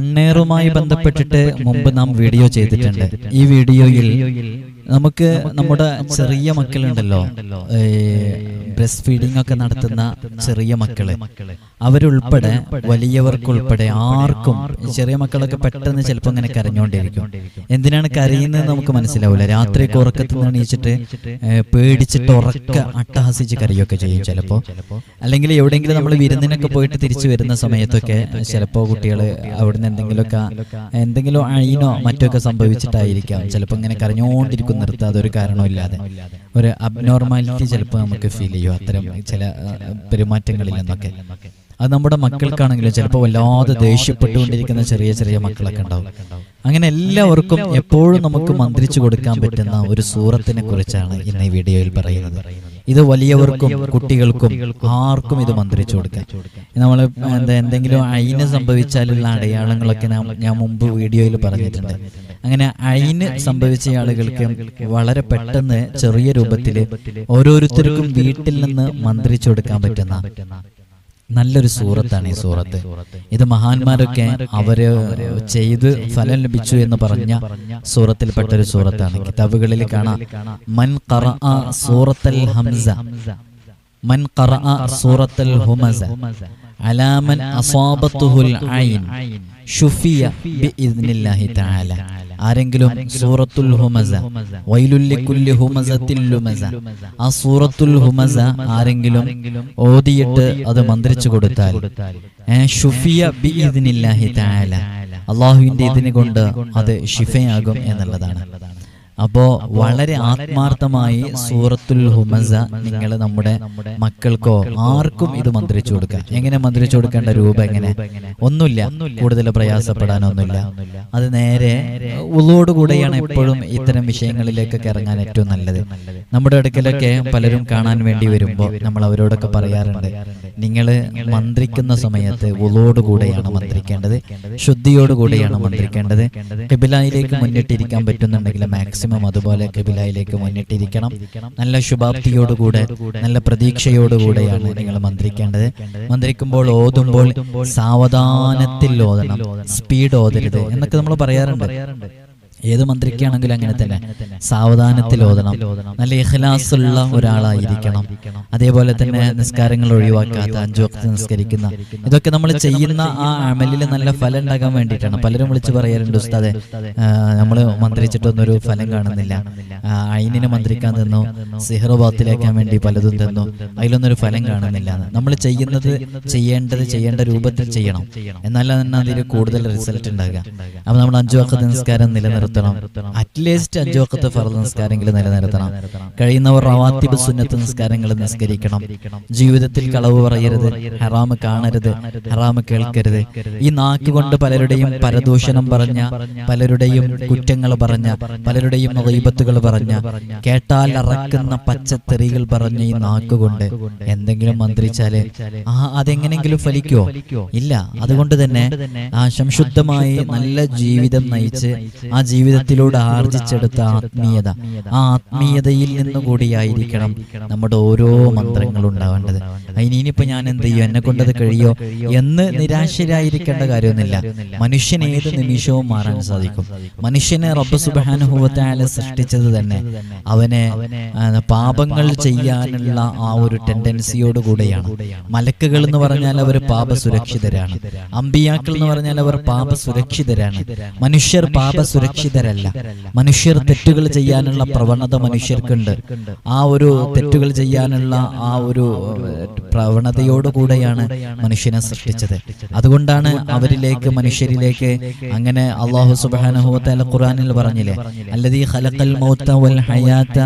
കണ്ണേറുമായി ബന്ധപ്പെട്ടിട്ട് മുമ്പ് നാം വീഡിയോ ചെയ്തിട്ടുണ്ട്. ഈ വീഡിയോയിൽ നമുക്ക് നമ്മുടെ ചെറിയ മക്കളുണ്ടല്ലോ. ബ്രസ്റ്റ് ഫീഡിംഗ് ഒക്കെ നടത്തുന്ന ചെറിയ മക്കൾ. അവരുൾപ്പെടെ വലിയവർക്കുൾപ്പെടെ ആർക്കും ചെറിയ മക്കളൊക്കെ പെട്ടെന്ന് ചിലപ്പോൾ ഇങ്ങനെ കരഞ്ഞുകൊണ്ടിരിക്കും എന്തിനാണ് കരയുന്നത് നമുക്ക് മനസ്സിലാവില്ല രാത്രി ഉറക്കത്തിൽ നിന്ന് എണീച്ചിട്ട് പേടിച്ചിട്ട് ഉറക്ക അട്ടഹസിച്ച് കരയൊക്കെ ചെയ്യും ചിലപ്പോ. അല്ലെങ്കിൽ എവിടെയെങ്കിലും നമ്മൾ വിരുന്നിനൊക്കെ പോയിട്ട് തിരിച്ചു വരുന്ന സമയത്തൊക്കെ ചിലപ്പോൾ കുട്ടികൾ അവിടുന്ന് എന്തെങ്കിലുമൊക്കെ എന്തെങ്കിലും അഴിനോ മറ്റൊക്കെ സംഭവിച്ചിട്ടായിരിക്കാം. ചിലപ്പോൾ ഇങ്ങനെ കരഞ്ഞുകൊണ്ടിരിക്കും നിർത്താതെ ഒരു കാരണമില്ലാതെ ഒരു അബ്നോർമാലിറ്റി ചിലപ്പോൾ നമുക്ക് ഫീൽ ചെയ്യും. അത്തരം ചില പെരുമാറ്റങ്ങളിൽ നിന്നൊക്കെ. അത് നമ്മുടെ മക്കൾക്കാണെങ്കിലും ചിലപ്പോൾ വല്ലാതെ ദേഷ്യപ്പെട്ടുകൊണ്ടിരിക്കുന്ന ചെറിയ ചെറിയ മക്കളൊക്കെ ഉണ്ടാവും. അങ്ങനെ എല്ലാവർക്കും എപ്പോഴും നമുക്ക് മന്ത്രിച്ചു കൊടുക്കാൻ പറ്റുന്ന ഒരു സൂറത്തിനെ കുറിച്ചാണ് ഇന്ന് ഈ വീഡിയോയിൽ പറയുന്നത്. ഇത് വലിയവർക്കും കുട്ടികൾക്കും ആർക്കും ഇത് മന്ത്രിച്ചു കൊടുക്കാം. നമ്മൾ എന്താ എന്തെങ്കിലും അയിന് സംഭവിച്ചാലുള്ള അടയാളങ്ങളൊക്കെ ഞാൻ മുമ്പ് വീഡിയോയിൽ പറഞ്ഞിട്ടുണ്ട്. അങ്ങനെ അയിന് സംഭവിച്ച ആളുകൾക്ക് വളരെ പെട്ടെന്ന് ചെറിയ രൂപത്തിൽ ഓരോരുത്തർക്കും വീട്ടിൽ നിന്ന് മന്ത്രിച്ചു കൊടുക്കാൻ പറ്റുന്ന നല്ലൊരു സൂറത്താണ് ഈ സൂറത്ത്. ഇത് മഹാന്മാരൊക്കെ അവർ ചെയ്ത് ഫലം ലഭിച്ചു എന്ന് പറഞ്ഞ സൂറത്തിൽപ്പെട്ട ഒരു സൂറത്താണ്. കിതാബുകളിൽ കാണാം. മൻ സൂറത്തൽ ഹംസ. മൻ സൂറത്തൽ ഹുമസ. അലാമൻ അസാബത്തുഹുൽ ഐൻ. ഷുഫിയ ബിഇദ്നില്ലാഹി തആല. ആരെങ്കിലും സൂറത്തുൽ ഹുമസ വൈലുല്ലിക്കുല്ലി ഹുമസത്തിൽ ലുമസ. ആ സൂറത്തുൽ ഹുമസ ആരെങ്കിലും ഓതിയിട്ട് അത് മന്ത്രിച്ചു കൊടുത്താൽ ഷുഫിയ ബി ഇതിനില്ലാഹി തആല. അള്ളാഹുവിന്റെ ഇതിനെ കൊണ്ട് അത് ഷിഫയാകും എന്നുള്ളതാണ്. അപ്പോ വളരെ ആത്മാർത്ഥമായി സൂറത്തുൽ ഹുമസ നിങ്ങൾ നമ്മുടെ മക്കൾക്കോ ആർക്കും ഇത് മന്ത്രിച്ചു കൊടുക്കുക എങ്ങനെ മന്ത്രിച്ചു കൊടുക്കേണ്ട രൂപം എങ്ങനെ? ഒന്നുമില്ല. കൂടുതൽ പ്രയാസപ്പെടാനൊന്നുമില്ല. അത് നേരെ ഉള്ളോടുകൂടെയാണ് എപ്പോഴും ഇത്തരം വിഷയങ്ങളിലേക്കൊക്കെ ഇറങ്ങാൻ ഏറ്റവും നല്ലത്. നമ്മുടെ അടുക്കലൊക്കെ പലരും കാണാൻ വേണ്ടി വരുമ്പോൾ നമ്മൾ അവരോടൊക്കെ പറയാറുണ്ട്. നിങ്ങൾ മന്ത്രിക്കുന്ന സമയത്ത് ഉള്ളോടുകൂടെയാണ് മന്ത്രിക്കേണ്ടത്. ശുദ്ധിയോടുകൂടെയാണ് മന്ത്രിക്കേണ്ടത്. കബിലായിലേക്ക് മുന്നിട്ടിരിക്കാൻ പറ്റുന്നുണ്ടെങ്കിൽ മാക്സിമം അതുപോലെ കബിലായിലേക്ക് മുന്നിട്ടിരിക്കണം. നല്ല ശുഭാപ്തിയോടുകൂടെ നല്ല പ്രതീക്ഷയോടുകൂടെയാണ് നിങ്ങൾ മന്ത്രിക്കേണ്ടത്. മന്ത്രിക്കുമ്പോൾ ഓതുമ്പോൾ സാവധാനത്തിൽ ഓതണം. സ്പീഡ് ഓതരുത്. എന്നൊക്കെ നമ്മൾ പറയാറുണ്ട്. ഏത് മന്ത്രിക്കാണെങ്കിലും അങ്ങനെ തന്നെ. സാവധാനത്തിൽ ഓതണം. നല്ല ഇഖ്ലാസുള്ള ഒരാളായിരിക്കണം. അതേപോലെ തന്നെ നിസ്കാരങ്ങൾ ഒഴിവാക്കാത്ത അഞ്ചു വക്ത് നിസ്കരിക്കുന്ന. ഇതൊക്കെ നമ്മൾ ചെയ്യുന്ന ആ അമലിൽ നല്ല ഫലം ഉണ്ടാകാൻ വേണ്ടിയിട്ടാണ്. പലരും വിളിച്ച് പറയാറുണ്ട് ഉസ്താദെ നമ്മൾ മന്ത്രിച്ചിട്ടൊന്നും ഒരു ഫലം കാണുന്നില്ല. അയിനിനെ മന്ത്രിക്കാൻ തന്നു സിഹറുബാത്തിലേക്കാൻ വേണ്ടി പലതും തന്നു. അതിലൊന്നും ഒരു ഫലം കാണുന്നില്ല. നമ്മൾ ചെയ്യുന്നത് ചെയ്യേണ്ടത് ചെയ്യേണ്ട രൂപത്തിൽ ചെയ്യണം. എന്നാലും തന്നെ അതിൽ കൂടുതൽ റിസൾട്ട് ഉണ്ടാകുക. അപ്പൊ നമ്മൾ അഞ്ചു വക്ത നിസ്കാരം നിലനിർത്തണം. അറ്റ്ലീസ്റ്റ് അഞ്ചു വക്കത്ത് ഫറദ് നിസ്കാരമെങ്കിലും നിലനിർത്തണം. കഴിയുന്നവർ റവാത്തിബ് സുന്നത്ത് നിസ്കാരങ്ങൾ നിസ്കരിക്കണം. ജീവിതത്തിൽ കളവ് പറയരുത്. ഹറാമ് കാണരുത്. ഹറാമ് കേൾക്കരുത്. ഈ നാക്ക് കൊണ്ട് പലരുടെയും പരദൂഷണം പറഞ്ഞ പലരുടെയും കുറ്റങ്ങൾ പറഞ്ഞ പലരുടെയും ഗീബത്തുകൾ പറഞ്ഞ കേട്ടാൽ അറക്കുന്ന പച്ചത്തെറികൾ പറഞ്ഞ ഈ നാക്കുകൊണ്ട് എന്തെങ്കിലും മന്ത്രിച്ചാൽ ആ അതെങ്ങനെങ്കിലും ഫലിക്കോ? ഇല്ല. അതുകൊണ്ട് തന്നെ ആ സംശുദ്ധമായി നല്ല ജീവിതം നയിച്ച് ആ ജീവിതത്തിലൂടെ ആർജിച്ചെടുത്ത ആത്മീയത. ആ ആത്മീയതയിൽ നിന്നുകൂടിയായിരിക്കണം നമ്മുടെ ഓരോ മന്ത്രങ്ങളും ഉണ്ടാവേണ്ടത് അതിന് ഇനിയിപ്പോ ഞാൻ എന്ത് ചെയ്യും? എന്നെ കൊണ്ടത് കഴിയോ? എന്ന് നിരാശരായിരിക്കേണ്ട കാര്യമൊന്നുമില്ല. മനുഷ്യൻ ഏത് നിമിഷവും മാറാൻ സാധിക്കും. മനുഷ്യനെ റബ്ബ് സുബാനുഭവത്തായാലും സൃഷ്ടിച്ചത് തന്നെ അവനെ പാപങ്ങൾ ചെയ്യാനുള്ള ആ ഒരു ടെൻഡൻസിയോട് കൂടെയാണ്. മലക്കുകൾ എന്ന് പറഞ്ഞാൽ അവർ പാപ സുരക്ഷിതരാണ് അമ്പിയാക്കൾ എന്ന് പറഞ്ഞാൽ അവർ പാപ സുരക്ഷിതരാണ് മനുഷ്യർ പാപ സുരക്ഷിതരല്ല മനുഷ്യർ തെറ്റുകൾ ചെയ്യാനുള്ള പ്രവണത മനുഷ്യർക്കുണ്ട്. ആ ഒരു തെറ്റുകൾ ചെയ്യാനുള്ള ആ ഒരു പ്രവണതയോടുകൂടെയാണ് മനുഷ്യനെ സൃഷ്ടിച്ചത്. അതുകൊണ്ടാണ് അവരിലേക്ക് മനുഷ്യരിലേക്ക് അങ്ങനെ അള്ളാഹു സുബാനുഹുവല ഖുറാനിൽ പറഞ്ഞില്ലേ? അല്ലതീ ഖലഖൽ മൗത വൽ ഹയാത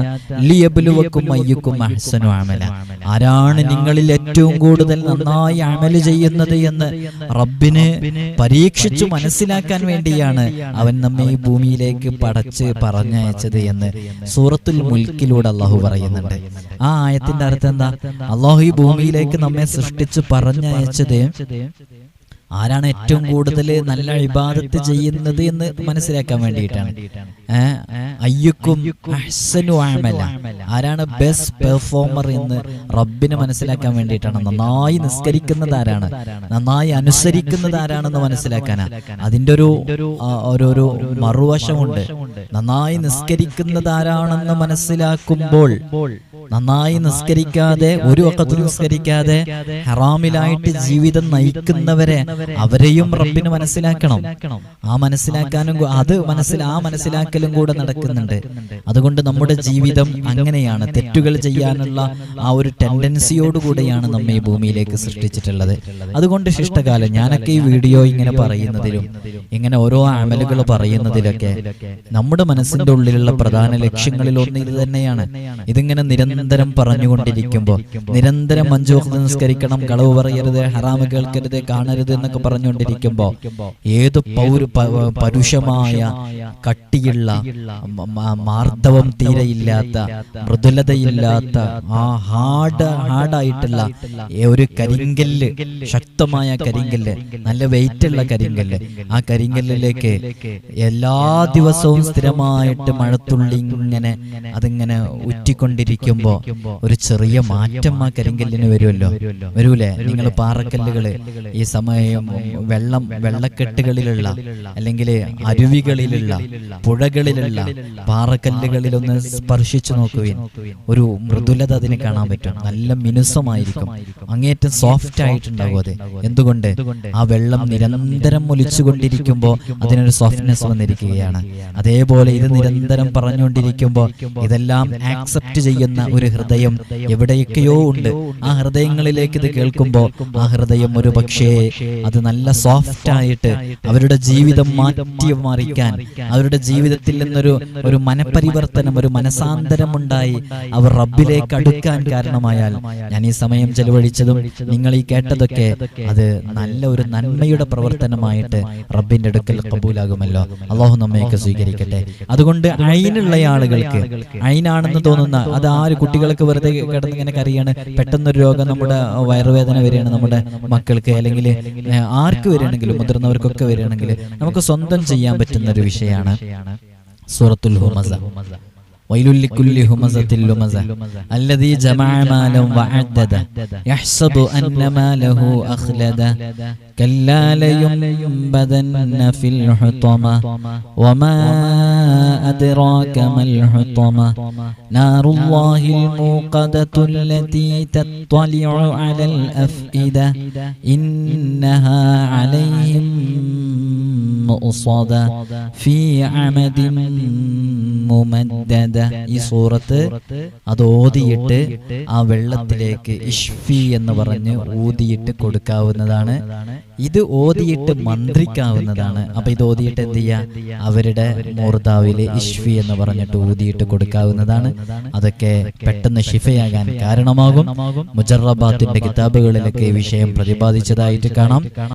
ലിയബ്ലുവക്കും അയ്യുക്കും അഹ്സനു അമല. ആരാണ് നിങ്ങളിൽ ഏറ്റവും കൂടുതൽ നന്നായി അമൽ ചെയ്യുന്നത് എന്ന് റബ്ബിന് പരീക്ഷിച്ചു മനസ്സിലാക്കാൻ വേണ്ടിയാണ് അവൻ നമ്മെ ഈ ഭൂമിയിലേക്ക് പടച്ച് പറഞ്ഞയച്ചത് എന്ന് സൂറത്തുൽ മുൽക്കിലൂടെ അള്ളാഹു പറയുന്നുണ്ട്. ആ ആയത്തിന്റെ അർത്ഥം എന്താ? അള്ളാഹു ഈ ഭൂമിയിലേക്ക് നമ്മെ സൃഷ്ടിച്ച് പറഞ്ഞയച്ചത് ആരാണ് ഏറ്റവും കൂടുതൽ നല്ല ഇബാദത്ത് ചെയ്യുന്നത് എന്ന് മനസ്സിലാക്കാൻ വേണ്ടിയിട്ടാണ്. അയ്യക്കും ആരാണ് ബെസ്റ്റ് പെർഫോമർ എന്ന് റബ്ബിന് മനസ്സിലാക്കാൻ വേണ്ടിയിട്ടാണ്. നന്നായി നിസ്കരിക്കുന്നത് ആരാണ് നന്നായി അനുസരിക്കുന്നത് ആരാണെന്ന് മനസ്സിലാക്കാനാ? അതിന്റെ ഒരു ഒരു ഓരോരോ മറുവശമുണ്ട്. നന്നായി നിസ്കരിക്കുന്നത് ആരാണെന്ന് മനസ്സിലാക്കുമ്പോൾ നന്നായി നിസ്കരിക്കാതെ ഒരു വക്കത്ത് നിസ്കരിക്കാതെ ഹറാമിലായിട്ട് ജീവിതം നയിക്കുന്നവരെ അവരെയും റബ്ബിന് മനസ്സിലാക്കണം. ആ മനസ്സിലാക്കാനും അത് മനസ്സിൽ ആ മനസ്സിലാക്കലും കൂടെ നടക്കുന്നുണ്ട്. അതുകൊണ്ട് നമ്മുടെ ജീവിതം അങ്ങനെയാണ്. തെറ്റുകൾ ചെയ്യാനുള്ള ആ ഒരു ടെൻഡൻസിയോടുകൂടെയാണ് നമ്മെ ഈ ഭൂമിയിലേക്ക് സൃഷ്ടിച്ചിട്ടുള്ളത്. അതുകൊണ്ട് ശിഷ്ടകാലം ഞാനൊക്കെ ഈ വീഡിയോ ഇങ്ങനെ പറയുന്നതിലും ഇങ്ങനെ ഓരോ അമലുകൾ പറയുന്നതിലൊക്കെ നമ്മുടെ മനസ്സിന്റെ ഉള്ളിലുള്ള പ്രധാന ലക്ഷ്യങ്ങളിൽ ഒന്ന് ഇത് തന്നെയാണ്. ഇതിങ്ങനെ നിരന്തരം പറഞ്ഞുകൊണ്ടിരിക്കുമ്പോൾ നിരന്തരം വക്ത് നിസ്കരിക്കണം കളവ് പറയരുത് ഹറാമ് കേൾക്കരുത് കാണരുത് എന്നൊക്കെ പറഞ്ഞുകൊണ്ടിരിക്കുമ്പോൾ ഏത് പൗര പരുഷമായ കട്ടിയുള്ള മാർദ്ദവം തീരെയില്ലാത്ത മൃദുലതയില്ലാത്ത ആ ഹാർഡ് ഹാർഡായിട്ടുള്ള ഒരു കരിങ്കല്ല് ശക്തമായ കരിങ്കല്ല് നല്ല വെയിറ്റ് ഉള്ള കരിങ്കല്ല്. ആ കരിങ്കല്ലിലേക്ക് എല്ലാ ദിവസവും സ്ഥിരമായിട്ട് മഴത്തുള്ളി ഇങ്ങനെ അതിങ്ങനെ ഉറ്റിക്കൊണ്ടിരിക്കുമ്പോ ഒരു ചെറിയ മാറ്റം ആ കരിങ്കല്ലിന് വരുമല്ലോ. വരൂലേ? നിങ്ങൾ പാറക്കല്ലുകൾ ഈ സമയം വെള്ളം വെള്ളക്കെട്ടുകളിലുള്ള അല്ലെങ്കിൽ അരുവികളിലുള്ള പുഴകളിലുള്ള പാറക്കല്ലുകളിലൊന്ന് സ്പർശിച്ചു നോക്കുവിൻ. ഒരു മൃദുലത അതിന് കാണാൻ പറ്റും. നല്ല മിനുസമായിരിക്കും. അങ്ങേറ്റം സോഫ്റ്റ് ആയിട്ടുണ്ടാവും അത്. എന്തുകൊണ്ട്? ആ വെള്ളം നിരന്തരം ഒലിച്ചുകൊണ്ടിരിക്കുമ്പോൾ അതിനൊരു സോഫ്റ്റ്നെസ് വന്നിരിക്കുകയാണ്. അതേപോലെ ഇത് നിരന്തരം പറഞ്ഞുകൊണ്ടിരിക്കുമ്പോൾ ഇതെല്ലാം ആക്സെപ്റ്റ് ചെയ്യുന്ന ഒരു ഹൃദയം എവിടെയൊക്കെയോ ഉണ്ട്. ആ ഹൃദയങ്ങളിലേക്ക് ഇത് കേൾക്കുമ്പോൾ ആ ഹൃദയം ഒരു പക്ഷേ അത് നല്ല സോഫ്റ്റ് ആയിട്ട് അവരുടെ ജീവിതം മാറ്റി മറിക്കാൻ അവരുടെ ജീവിതത്തിൽ നിന്നൊരു ഒരു മനപരിവർത്തനം ഒരു മനസാന്തരം ഉണ്ടായി അവർ റബ്ബിലേക്ക് അടുക്കാൻ കാരണമായാൽ ഞാൻ ഈ സമയം ചെലവഴിച്ചതും നിങ്ങൾ ഈ കേട്ടതൊക്കെ അത് നല്ല ഒരു നന്മയുടെ പ്രവർത്തനമായിട്ട് റബ്ബിന്റെ അടുക്കൽ കബൂലാകുമല്ലോ. അള്ളാഹു നമ്മയൊക്കെ സ്വീകരിക്കട്ടെ. അതുകൊണ്ട് അയിനുള്ള ആളുകൾക്ക് അയിനാണെന്ന് തോന്നുന്ന അത് ആര് കുട്ടികൾക്ക് വെറുതെ കിടന്ന് ഇങ്ങനെ കറിയാണ് പെട്ടെന്നൊരു രോഗം നമ്മുടെ വയറുവേദന വരികയാണ് നമ്മുടെ മക്കൾക്ക് അല്ലെങ്കിൽ ആർക്ക് വരികയാണെങ്കിലും മുതിർന്നവർക്കൊക്കെ വരികയാണെങ്കിൽ നമുക്ക് സ്വന്തം ചെയ്യാൻ പറ്റുന്ന ഒരു വിഷയമാണ് സൂറത്തുൽ ഹുമസ. ويل لكل همزة لمزة الذي جمع مالا وعدده يحسب أن ماله أخلده كلا لينبذن في الحطمة وما أدراك ما الحطمة نار الله الموقدة التي تطلع على الأفئدة إنها عليهم مؤصدة في عمد മുമദ്ദദ ഈ സൂറത്ത് അത് ഓതിയിട്ട് ആ വെള്ളത്തിലേക്ക് ഇഷ്ഫി എന്ന് പറഞ്ഞ് ഊതിയിട്ട് കൊടുക്കാവുന്നതാണ്. ഇത് ഓതിയിട്ട് മന്ത്രിക്കാവുന്നതാണ്. അപ്പൊ ഇത് ഓതിയിട്ട് എന്ത് ചെയ്യാ? അവരുടെ മൂർദാവിൽ ഇഷ്ഫി എന്ന് പറഞ്ഞിട്ട് ഊതിയിട്ട് കൊടുക്കാവുന്നതാണ്. അതൊക്കെ പെട്ടെന്ന് ഷിഫയാകാൻ കാരണമാകും. മുജറബാത്തിന്റെ കിതാബുകളിലൊക്കെ ഈ വിഷയം പ്രതിപാദിച്ചതായിട്ട് കാണാം.